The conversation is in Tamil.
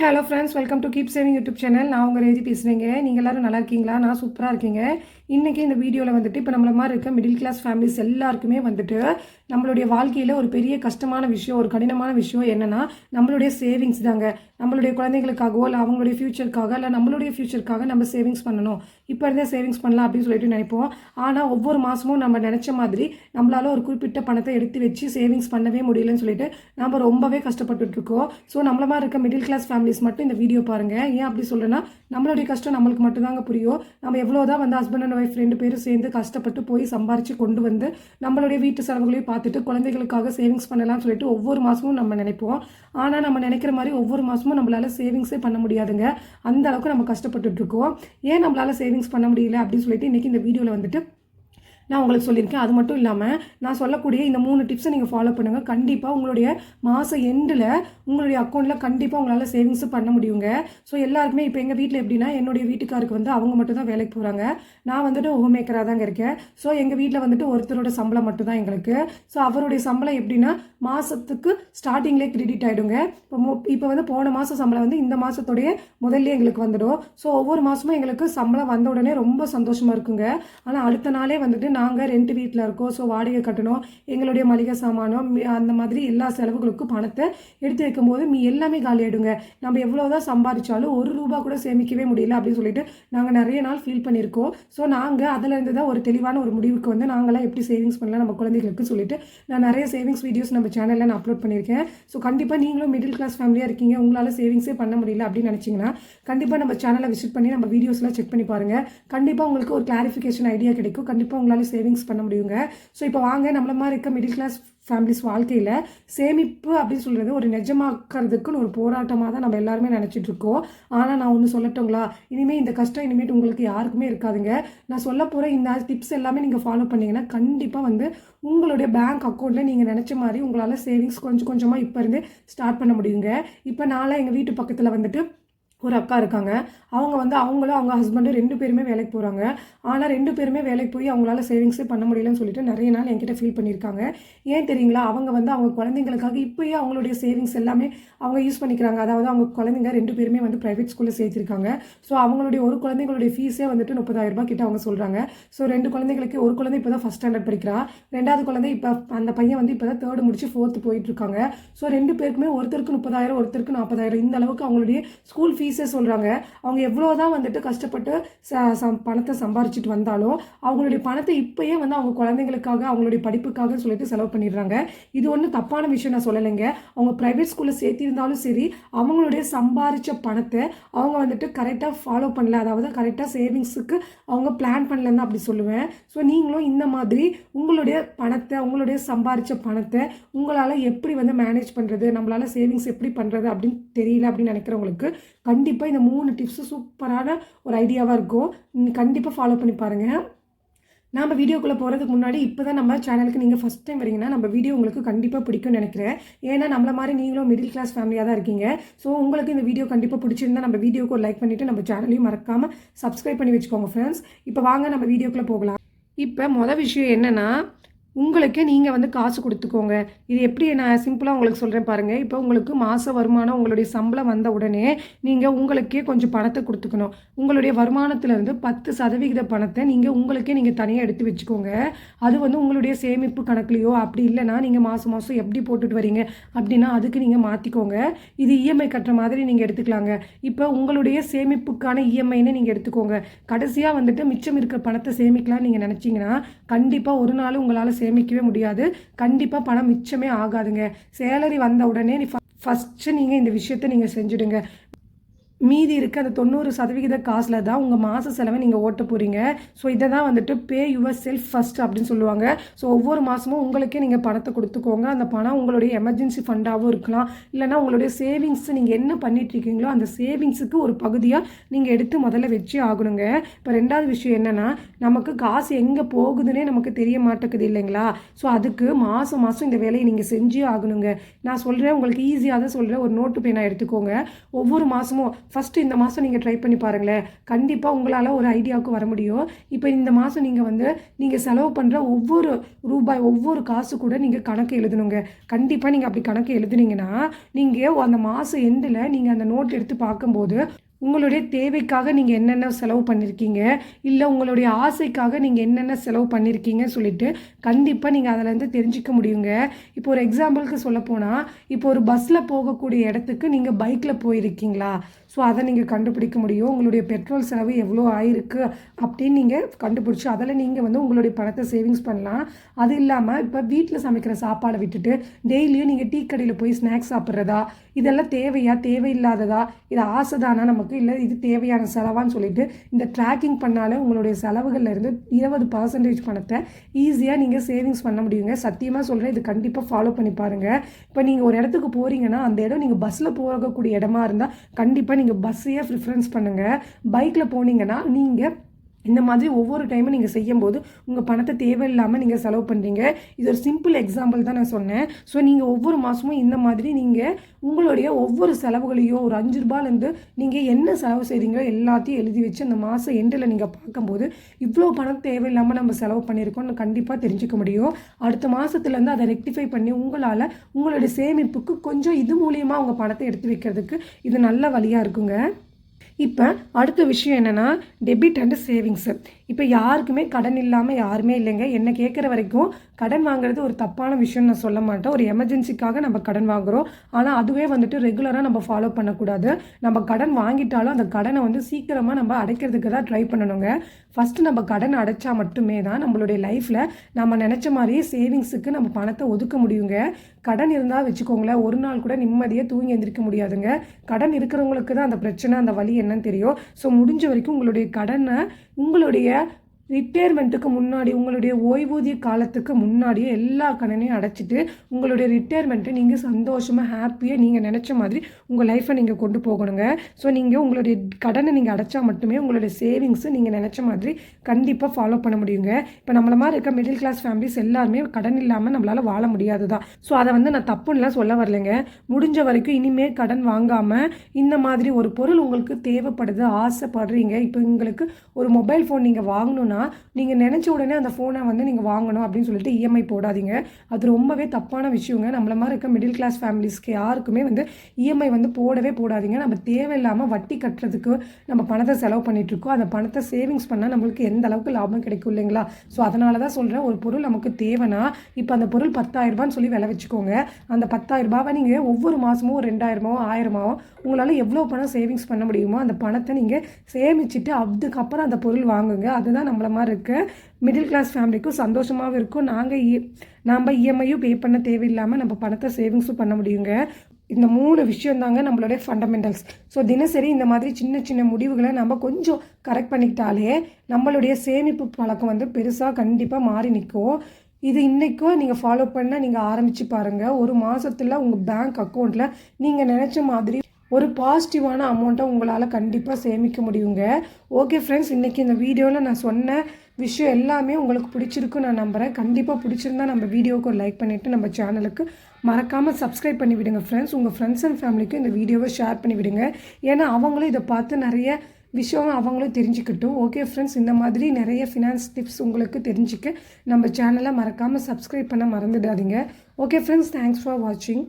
Hello friends welcome to keep saving YouTube channel நான் உங்கள் ரேஜி பேசுகிறேங்க நீங்கள் எல்லாரும் நல்லா இருக்கீங்களா? நான் சூப்பராக இருக்கீங்க. இன்றைக்கி இந்த வீடியோவில் வந்துட்டு இப்போ நம்மள மாதிரி இருக்க மிடில் கிளாஸ் ஃபேமிலிஸ் எல்லாருக்குமே வந்துட்டு நம்மளுடைய வாழ்க்கையில் ஒரு பெரிய கஷ்டமான விஷயம் ஒரு கடினமான விஷயம் என்னென்னா நம்மளுடைய சேவிங்ஸ் தாங்க. நம்மளுடைய குழந்தைகளுக்காகவோ இல்லை அவங்களுடைய ஃப்யூச்சருக்காக இல்லை நம்மளுடைய ஃப்யூச்சருக்காக நம்ம சேவிங்ஸ் பண்ணணும். இப்போ இருந்தே சேவிங்ஸ் பண்ணலாம் அப்படின்னு சொல்லிட்டு நினைப்போம். ஆனால் ஒவ்வொரு மாதமும் நம்ம நினச்ச மாதிரி நம்மளால் ஒரு குறிப்பிட்ட பணத்தை எடுத்து வச்சு சேவிங்ஸ் பண்ணவே முடியலன்னு சொல்லிட்டு நம்ம ரொம்பவே கஷ்டப்பட்டுட்ருக்கோம் ஸோ நம்மள மாதிரி இருக்க மிடில் கிளாஸ் ஃபேமிலிஸ் மட்டும் இந்த வீடியோ பாருங்கள் ஏன் அப்படி சொல்கிறேன்னா நம்மளுடைய கஷ்டம் நம்மளுக்கு மட்டும்தாங்க புரியும். நம்ம எவ்வளோ தான் வந்து ஹஸ்பண்ட் அண்ட் ஒய்ஃப் ரெண்டு பேரும் சேர்ந்து கஷ்டப்பட்டு போய் சம்பாரித்து கொண்டு வந்து நம்மளுடைய வீட்டு செலவுகளையும் பார்த்துட்டு குழந்தைகளுக்காக சேவிங்ஸ் பண்ணலாம்னு சொல்லிட்டு ஒவ்வொரு மாதமும் நம்ம நினைப்போம். ஆனால் நம்ம நினைக்கிற மாதிரி ஒவ்வொரு மாதமும் நம்மளால் சேவிங்ஸே பண்ண முடியாதுங்க. அந்த அளவுக்கு நம்ம கஷ்டப்பட்டுட்ருக்கோம் ஏன் நம்மளால் சேவிங்ஸ் பண்ண முடியல அப்படின்னு சொல்லிட்டு இன்றைக்கி இந்த வீடியோவில் வந்துட்டு நான் உங்களுக்கு சொல்லியிருக்கேன். அது மட்டும் இல்லாமல் நான் சொல்லக்கூடிய இந்த மூணு டிப்ஸை நீங்கள் ஃபாலோ பண்ணுங்கள் கண்டிப்பாக உங்களுடைய மாத எண்டில் உங்களுடைய அக்கௌண்ட்டில் கண்டிப்பாக உங்களால் சேவிங்ஸ் பண்ண முடியுங்க. ஸோ எல்லாருக்குமே இப்போ எங்கள் வீட்டில் எப்படின்னா என்னுடைய வீட்டுக்காருக்கு வந்து அவங்க மட்டும் தான் வேலைக்கு போகிறாங்க நான் வந்துட்டு ஹோம் மேக்கராக தாங்க இருக்கேன். ஸோ எங்கள் வீட்டில் வந்துட்டு ஒருத்தரோட சம்பளம் மட்டும் தான் எங்களுக்கு. ஸோ அவருடைய சம்பளம் எப்படின்னா மாதத்துக்கு ஸ்டார்டிங்லேயே கிரெடிட் ஆகிடுங்க இப்போ மொ இப்போ வந்து போன மாதம் சம்பளம் வந்து இந்த மாதத்துடைய முதல்ல எங்களுக்கு வந்துடும். ஸோ ஒவ்வொரு மாதமும் எங்களுக்கு சம்பளம் வந்த உடனே ரொம்ப சந்தோஷமாக இருக்குங்க. ஆனால் அடுத்த நாளே வந்துட்டு நாங்கள் ரெண்ட் வீட்டில் இருக்கோம். ஸோ வாடகை கட்டணும். எங்களுடைய மளிகை சாமானம் மி- அந்த மாதிரி எல்லா செலவுகளுக்கும் பணத்தை எடுத்து வைக்கும்போது மீ எல்லாமே காலியாயிடுங்க நம்ம எவ்வளோ தான் சம்பாதிச்சாலும் ஒரு ரூபா கூட சேமிக்கவே முடியல அப்படின்னு சொல்லிட்டு நாங்கள் நிறைய நாள் ஃபீல் பண்ணியிருக்கோம். ஸோ நாங்கள் அதுலேருந்து தான் ஒரு தெளிவான ஒரு முடிவுக்கு வந்து நாங்களாம் எப்படி சேவிங்ஸ் பண்ணலாம் நம்ம குழந்தைகளுக்கு சொல்லிட்டு நான் நிறைய சேவிங்ஸ் வீடியோஸ் நம்ம சேனலில் நான் அப்லோட் பண்ணியிருக்கேன். ஸோ கண்டிப்பாக நீங்களும் மிடில் கிளாஸ் ஃபேமிலியாக இருக்கீங்க. உங்களால் சேவிங்ஸே பண்ண முடியல அப்படின்னு நினச்சிங்கன்னா கண்டிப்பாக நம்ம சேனலை விசிட் பண்ணி நம்ம வீடியோஸ்லாம் செக் பண்ணி பாருங்கள் கண்டிப்பாக உங்களுக்கு ஒரு கிளாரிஃபிகேஷன் ஐடியா கிடைக்கும். கண்டிப்பாக உங்களால் சேவிங்ஸ் பண்ண முடியுங்க. ஸோ இப்போ வாங்க நம்மள மாதிரி இருக்க மிடில் கிளாஸ் ஃபேமிலிஸ் வாழ்க்கையில் சேமிப்பு அப்படின்னு சொல்கிறது ஒரு நிஜமாக்கிறதுக்குன்னு ஒரு போராட்டமாக தான் நம்ம எல்லாருமே நினச்சிட்டு இருக்கோம். ஆனால் நான் ஒன்று சொல்லட்டுங்களா? இனிமேல் இந்த கஷ்டம் இனிமேட்டு உங்களுக்கு யாருக்குமே இருக்காதுங்க. நான் சொல்ல போகிற இந்த டிப்ஸ் எல்லாமே நீங்கள் ஃபாலோ பண்ணீங்கன்னா கண்டிப்பாக வந்து உங்களுடைய பேங்க் அக்கௌண்ட்டில் நீங்கள் நினச்ச மாதிரி உங்களால் சேவிங்ஸ் கொஞ்சம் கொஞ்சமாக இப்போ இருந்தே ஸ்டார்ட் பண்ண முடியுங்க. இப்போ நான்லாம் எங்கள் வீட்டு பக்கத்தில் வந்துட்டு ஒரு அக்கா இருக்காங்க. அவங்க வந்து அவங்களும் அவங்க ஹஸ்பண்டும் ரெண்டு பேருமே வேலைக்கு போகிறாங்க ஆனால் ரெண்டு பேருமே வேலைக்கு போய் அவங்களால சேவிங்ஸே பண்ண முடியலன்னு சொல்லிட்டு நிறைய நாள் என்கிட்ட ஃபீல் பண்ணியிருக்காங்க. ஏன் தெரியுங்களா? அவங்க வந்து அவங்க குழந்தைங்களுக்காக இப்போயே அவங்களுடைய சேவிங்ஸ் எல்லாமே அவங்க யூஸ் பண்ணிக்கிறாங்க. அதாவது அவங்க குழந்தைங்க ரெண்டு பேருமே வந்து ப்ரைவேட் ஸ்கூலில் சேர்த்துருக்காங்க. ஸோ அவங்களுடைய ஒரு குழந்தைங்களுடைய ஃபீஸே வந்துட்டு முப்பதாயிரம் ரூபாய் கிட்ட அவங்க சொல்கிறாங்க ஸோ ரெண்டு குழந்தைங்களுக்கு ஒரு குழந்தை இப்போ தான் ஃபஸ்ட் ஸ்டாண்டர்ட் படிக்கிறா. ரெண்டாவது குழந்தை இப்போ அந்த பையன் வந்து இப்போ தான் தேர்டு முடிச்சு ஃபோர்த்து போயிட்டு இருக்காங்க. ஸோ ரெண்டு பேருக்குமே ஒருத்தருக்கு முப்பதாயிரம் ஒருத்தருக்கு நாற்பதாயிரம் இந்த அளவுக்கு அவங்களுடைய ஸ்கூல் ஃபீஸ் சொல்கிறாங்க அவங்க எவ்வளோ தான் வந்துட்டு கஷ்டப்பட்டு ச சம் பணத்தை சம்பாரிச்சிட்டு வந்தாலும் அவங்களுடைய பணத்தை இப்போயே வந்து அவங்க குழந்தைங்களுக்காக அவங்களுடைய படிப்புக்காக சொல்லிட்டு செலவு பண்ணிடுறாங்க. இது ஒன்றும் தப்பான விஷயம் நான் சொல்லலைங்க. அவங்க ப்ரைவேட் ஸ்கூலில் சேர்த்திருந்தாலும் சரி அவங்களுடைய சம்பாரித்த பணத்தை அவங்க வந்துட்டு கரெக்டாக ஃபாலோ பண்ணல. அதாவது கரெக்டாக சேவிங்ஸுக்கு அவங்க பிளான் பண்ணலன்னு அப்படி சொல்லுவேன். ஸோ நீங்களும் இந்த மாதிரி உங்களுடைய பணத்தை உங்களுடைய சம்பாரித்த பணத்தை உங்களால் எப்படி வந்து மேனேஜ் பண்ணுறது நம்மளால் சேவிங்ஸ் எப்படி பண்ணுறது அப்படின்னு தெரியல அப்படின்னு நினைக்கிறவங்களுக்கு கண்டிப்பாக இந்த மூணு டிப்ஸு சூப்பரான ஒரு ஐடியாவாக இருக்கும். கண்டிப்பாக ஃபாலோ பண்ணி பாருங்கள் நம்ம வீடியோக்குள்ளே போகிறதுக்கு முன்னாடி இப்போ தான் நம்ம சேனலுக்கு நீங்கள் ஃபஸ்ட் டைம் வரீங்கன்னா நம்ம வீடியோ உங்களுக்கு கண்டிப்பாக பிடிக்கும்னு நினைக்கிறேன். ஏன்னா நம்மள மாதிரி நீங்களும் மிடில் கிளாஸ் ஃபேமிலியாக தான் இருக்கீங்க. ஸோ உங்களுக்கு இந்த வீடியோ கண்டிப்பாக பிடிச்சிருந்தா நம்ம வீடியோக்கு ஒரு லைக் பண்ணிவிட்டு நம்ம சேனலையும் மறக்காமல் சப்ஸ்கிரைப் பண்ணி வச்சுக்கோங்க ஃப்ரெண்ட்ஸ் இப்போ வாங்க நம்ம வீடியோக்குள்ளே போகலாம். இப்போ மொதல் விஷயம் என்னென்னா உங்களுக்கே நீங்கள் வந்து காசு கொடுத்துக்கோங்க. இது எப்படி நான் சிம்பிளாக உங்களுக்கு சொல்கிறேன் பாருங்கள் இப்போ உங்களுக்கு மாத வருமானம் உங்களுடைய சம்பளம் வந்த உடனே நீங்கள் உங்களுக்கே கொஞ்சம் பணத்தை கொடுத்துக்கணும். உங்களுடைய வருமானத்திலேருந்து பத்து சதவிகித பணத்தை நீங்கள் உங்களுக்கே நீங்கள் தனியாக எடுத்து வச்சுக்கோங்க. அது வந்து உங்களுடைய சேமிப்பு கணக்குலையோ அப்படி இல்லைன்னா நீங்கள் மாதம் மாதம் எப்படி போட்டுட்டு வரீங்க அப்படின்னா அதுக்கு நீங்கள் மாற்றிக்கோங்க இது இஎம்ஐ கட்டுற மாதிரி நீங்கள் எடுத்துக்கலாங்க. இப்போ உங்களுடைய சேமிப்புக்கான இஎம்ஐன்னு நீங்கள் எடுத்துக்கோங்க. கடைசியாக வந்துட்டு மிச்சம் இருக்க பணத்தை சேமிக்கலாம்னு நீங்கள் நினச்சிங்கன்னா கண்டிப்பாக ஒரு நாள் உங்களால் சேமிக்கவே முடியாது. கண்டிப்பாக பணம் மிச்சமே ஆகாதுங்க. சேலரி வந்த உடனே நீ ஃபஸ்ட்டு நீங்கள் இந்த விஷயத்தை நீங்கள் செஞ்சுடுங்க. மீதி இருக்க அந்த தொண்ணூறு சதவிகித காசில் தான் உங்கள் மாத செலவை நீங்கள் ஓட்ட போகிறீங்க ஸோ இதை தான் வந்துட்டு பே யுவர் செல்ஃப் ஃபஸ்ட் அப்படின்னு சொல்லுவாங்க. ஸோ ஒவ்வொரு மாதமும் உங்களுக்கே நீங்கள் பணத்தை கொடுத்துக்கோங்க. அந்த பணம் உங்களுடைய எமர்ஜென்சி ஃபண்டாகவும் இருக்கலாம். இல்லைனா உங்களுடைய சேவிங்ஸ் நீங்கள் என்ன பண்ணிட்டு இருக்கீங்களோ அந்த சேவிங்ஸுக்கு ஒரு பகுதியாக நீங்கள் எடுத்து முதல்ல வச்சு ஆகணுங்க. இப்போ ரெண்டாவது விஷயம் என்னென்னா நமக்கு காசு எங்கே போகுதுன்னே நமக்கு தெரிய மாட்டேங்குது இல்லைங்களா? ஸோ அதுக்கு மாதம் மாதம் இந்த வேலையை நீங்கள் செஞ்சே ஆகணுங்க. நான் சொல்கிறேன் உங்களுக்கு ஈஸியாக தான் சொல்கிறேன் ஒரு நோட்டு பேனாக எடுத்துக்கோங்க. ஒவ்வொரு மாதமும் ஃபஸ்ட்டு இந்த மாதம் நீங்கள் ட்ரை பண்ணி பாருங்களேன். கண்டிப்பாக உங்களால் ஒரு ஐடியாவுக்கு வர முடியும். இப்போ இந்த மாதம் நீங்கள் வந்து நீங்கள் செலவு பண்ணுற ஒவ்வொரு ரூபாய் ஒவ்வொரு காசு கூட நீங்கள் கணக்கு எழுதணுங்க. கண்டிப்பாக நீங்கள் அப்படி கணக்கு எழுதுனீங்கன்னா நீங்கள் அந்த மாதம் எண்டில் நீங்கள் அந்த நோட் எடுத்து பார்க்கும்போது உங்களுடைய தேவைக்காக நீங்கள் என்னென்ன செலவு பண்ணியிருக்கீங்க இல்லை உங்களுடைய ஆசைக்காக நீங்கள் என்னென்ன செலவு பண்ணியிருக்கீங்கன்னு சொல்லிட்டு கண்டிப்பாக நீங்கள் அதிலேருந்து தெரிஞ்சுக்க முடியுங்க. இப்போ ஒரு எக்ஸாம்பிளுக்கு சொல்லப்போனால் இப்போ ஒரு பஸ்ஸில் போகக்கூடிய இடத்துக்கு நீங்கள் பைக்கில் போயிருக்கீங்களா? ஸோ அதை நீங்கள் கண்டுபிடிக்க முடியும். உங்களுடைய பெட்ரோல் செலவு எவ்வளோ ஆயிருக்கு அப்படின்னு நீங்கள் கண்டுபிடிச்சி அதில் நீங்கள் வந்து உங்களுடைய பணத்தை சேவிங்ஸ் பண்ணலாம். அது இல்லாமல் இப்போ வீட்டில் சமைக்கிற சாப்பாடை விட்டுட்டு டெய்லியும் நீங்கள் டீ கடையில் போய் ஸ்நாக்ஸ் சாப்பிட்றதா? இதெல்லாம் தேவையா? தேவையில்லாததா? இது ஆசைதானா நமக்கு? இல்லை இது தேவையான செலவான்னு சொல்லிட்டு இந்த ட்ராக்கிங் பண்ணாலே உங்களுடைய செலவுகளில் இருந்து இருபது பர்சன்டேஜ் பணத்தை ஈஸியாக நீங்கள் சேவிங்ஸ் பண்ண முடியுங்க. சத்தியமாக சொல்கிறேன் இது கண்டிப்பாக ஃபாலோ பண்ணி பாருங்கள் இப்போ நீங்கள் ஒரு இடத்துக்கு போகிறீங்கன்னா அந்த இடம் நீங்கள் பஸ்ஸில் போகக்கூடிய இடமா இருந்தால் கண்டிப்பாக நீங்கள் பஸ்ஸையே ப்ரிஃபரன்ஸ் பண்ணுங்கள் பைக்கில் போனீங்கன்னா நீங்கள் இந்த மாதிரி ஒவ்வொரு டைமும் நீங்கள் செய்யும்போது உங்கள் பணத்தை தேவையில்லாமல் நீங்கள் செலவு பண்ணுறீங்க இது ஒரு சிம்பிள் எக்ஸாம்பிள் தான் நான் சொன்னேன். ஸோ நீங்கள் ஒவ்வொரு மாதமும் இந்த மாதிரி நீங்கள் உங்களுடைய ஒவ்வொரு செலவுகளையும் ஒரு அஞ்சு ரூபாயிலேருந்து நீங்கள் என்ன செலவு செய்கிறீங்களோ எல்லாத்தையும் எழுதி வச்சு அந்த மாதம் எண்டில் நீங்கள் பார்க்கும்போது இவ்வளோ பணம் தேவையில்லாமல் நம்ம செலவு பண்ணியிருக்கோம்னு கண்டிப்பாக தெரிஞ்சுக்க முடியும். அடுத்த மாதத்துலேருந்து அதை ரெக்டிஃபை பண்ணி உங்களால் உங்களுடைய சேமிப்புக்கு கொஞ்சம் இது மூலியமாக உங்கள் பணத்தை எடுத்து வைக்கிறதுக்கு இது நல்ல வழியாக இருக்குங்க. இப்போ அடுத்த விஷயம் என்னென்னா டெபிட் அண்டு சேவிங்ஸு இப்போ யாருக்குமே கடன் இல்லாமல் யாருமே இல்லைங்க. என்னை கேட்குற வரைக்கும் கடன் வாங்குறது ஒரு தப்பான விஷயம்னு நான் சொல்ல மாட்டேன். ஒரு எமர்ஜென்சிக்காக நம்ம கடன் வாங்குகிறோம் ஆனால் அதுவே வந்துட்டு ரெகுலராக நம்ம ஃபாலோ பண்ணக்கூடாது. நம்ம கடன் வாங்கிட்டாலும் அந்த கடனை வந்து சீக்கிரமாக நம்ம அடைக்கிறதுக்கு தான் ட்ரை பண்ணணுங்க. ஃபஸ்ட்டு நம்ம கடன் அடைச்சா மட்டுமே தான் நம்மளுடைய லைஃப்பில் நம்ம நினச்ச மாதிரியே சேவிங்ஸுக்கு நம்ம பணத்தை ஒதுக்க முடியுங்க. கடன் இருந்தால் வச்சுக்கோங்களேன் ஒரு நாள் கூட நிம்மதியாக தூங்கி எந்திரிக்க முடியாதுங்க. கடன் இருக்கிறவங்களுக்கு தான் அந்த பிரச்சனை அந்த வழி என்னன்னு தெரியும். ஸோ முடிஞ்ச வரைக்கும் உங்களுடைய கடனை உங்களுடைய ரிட்டையர்மெண்ட்டுக்கு முன்னாடி உங்களுடைய ஓய்வூதிய காலத்துக்கு முன்னாடியே எல்லா கடனையும் அடைச்சிட்டு உங்களுடைய ரிட்டையர்மெண்ட்டை நீங்கள் சந்தோஷமாக ஹாப்பியாக நீங்கள் நினச்ச மாதிரி உங்கள் லைஃப்பை நீங்கள் கொண்டு போகணுங்க. ஸோ நீங்கள் உங்களுடைய கடனை நீங்கள் அடைச்சா மட்டுமே உங்களுடைய சேவிங்ஸை நீங்கள் நினச்ச மாதிரி கண்டிப்பாக ஃபாலோ பண்ண முடியுங்க. இப்போ நம்மள மாதிரி இருக்க மிடில் கிளாஸ் ஃபேமிலிஸ் எல்லாருமே கடன் இல்லாமல் நம்மளால் வாழ முடியாது தான் ஸோ அதை வந்து நான் தப்புன்னெலாம் சொல்ல வரலைங்க. முடிஞ்ச வரைக்கும் இனிமேல் கடன் வாங்காமல் இந்த மாதிரி ஒரு பொருள் உங்களுக்கு தேவைப்படுது ஆசைப்படுறீங்க இப்போ உங்களுக்கு ஒரு மொபைல் ஃபோன் நீங்கள் வாங்கணுன்னா நீங்கள் நினச்ச உடனே அந்த ஃபோனை வந்து நீங்கள் வாங்கணும் அப்படின்னு சொல்லிட்டு இஎம்ஐ போடாதீங்க. அது ரொம்பவே தப்பான விஷயங்க. நம்மள மாதிரி இருக்க மிடில் கிளாஸ் ஃபேமிலிஸ்க்கு யாருக்குமே வந்து இஎம்ஐ வந்து போடவே போடாதீங்க. நம்ம தேவையில்லாமல் வட்டி கட்டுறதுக்கு நம்ம பணத்தை செலவு பண்ணிகிட்ருக்கோம் அந்த பணத்தை சேவிங்ஸ் பண்ணால் நம்மளுக்கு எந்த அளவுக்கு லாபம் கிடைக்கும் இல்லைங்களா? ஸோ அதனால தான் சொல்கிறேன் ஒரு பொருள் நமக்கு தேவைன்னா இப்போ அந்த பொருள் பத்தாயிரரூபான்னு சொல்லி விலை வச்சுக்கோங்க. அந்த பத்தாயிரரூபாவை நீங்கள் ஒவ்வொரு மாதமும் ஒரு ரெண்டாயிரமாவோ ஆயிரமாவோ உங்களால் எவ்வளோ பணம் சேவிங்ஸ் பண்ண முடியுமோ அந்த பணத்தை நீங்கள் சேமிச்சுட்டு அதுக்கப்புறம் அந்த பொருள் வாங்குங்க. அதுதான் நம்மள மாதிரி இருக்குது மிடில் கிளாஸ் ஃபேமிலிக்கும் சந்தோஷமாகவும் இருக்கும். நாங்கள் இ நாம் இஎம்ஐயும் பே பண்ண தேவையில்லாமல் நம்ம பணத்தை சேவிங்ஸும் பண்ண முடியுங்க. இந்த மூணு விஷயம் தாங்க நம்மளுடைய ஃபண்டமெண்டல்ஸ் ஸோ தினசரி இந்த மாதிரி சின்ன சின்ன முடிவுகளை நம்ம கொஞ்சம் கரெக்ட் பண்ணிக்கிட்டாலே நம்மளுடைய சேமிப்பு பழக்கம் வந்து பெருசாக கண்டிப்பாக மாறி நிற்கும். இது இன்றைக்கும் நீங்கள் ஃபாலோ பண்ண நீங்கள் ஆரம்பித்து பாருங்கள் ஒரு மாதத்தில் உங்கள் பேங்க் அக்கௌண்ட்டில் நீங்கள் நினச்ச மாதிரி ஒரு பாசிட்டிவான அமௌண்ட்டை உங்களால் கண்டிப்பாக சேமிக்க முடியுங்க. ஓகே ஃப்ரெண்ட்ஸ் இன்றைக்கி இந்த வீடியோவில் நான் சொன்ன விஷயம் எல்லாமே உங்களுக்கு பிடிச்சிருக்கும் நான் நம்புகிறேன் கண்டிப்பாக பிடிச்சிருந்தா நம்ம வீடியோவுக்கு ஒரு லைக் பண்ணிவிட்டு நம்ம சேனலுக்கு மறக்காமல் சப்ஸ்கிரைப் பண்ணி விடுங்க ஃப்ரெண்ட்ஸ் உங்கள் ஃப்ரெண்ட்ஸ் அண்ட் ஃபேமிலிக்கும் இந்த வீடியோவை ஷேர் பண்ணி விடுங்க. ஏன்னா அவங்களும் இதை பார்த்து நிறைய விஷயம் அவங்களும் தெரிஞ்சுக்கிட்டும். ஓகே ஃப்ரெண்ட்ஸ் இந்த மாதிரி நிறைய ஃபினான்ஸ் டிப்ஸ் உங்களுக்கு தெரிஞ்சுக்க நம்ம சேனலை மறக்காமல் சப்ஸ்கிரைப் பண்ண மறந்துடாதீங்க. ஓகே ஃப்ரெண்ட்ஸ் தேங்க்ஸ் ஃபார் வாட்சிங்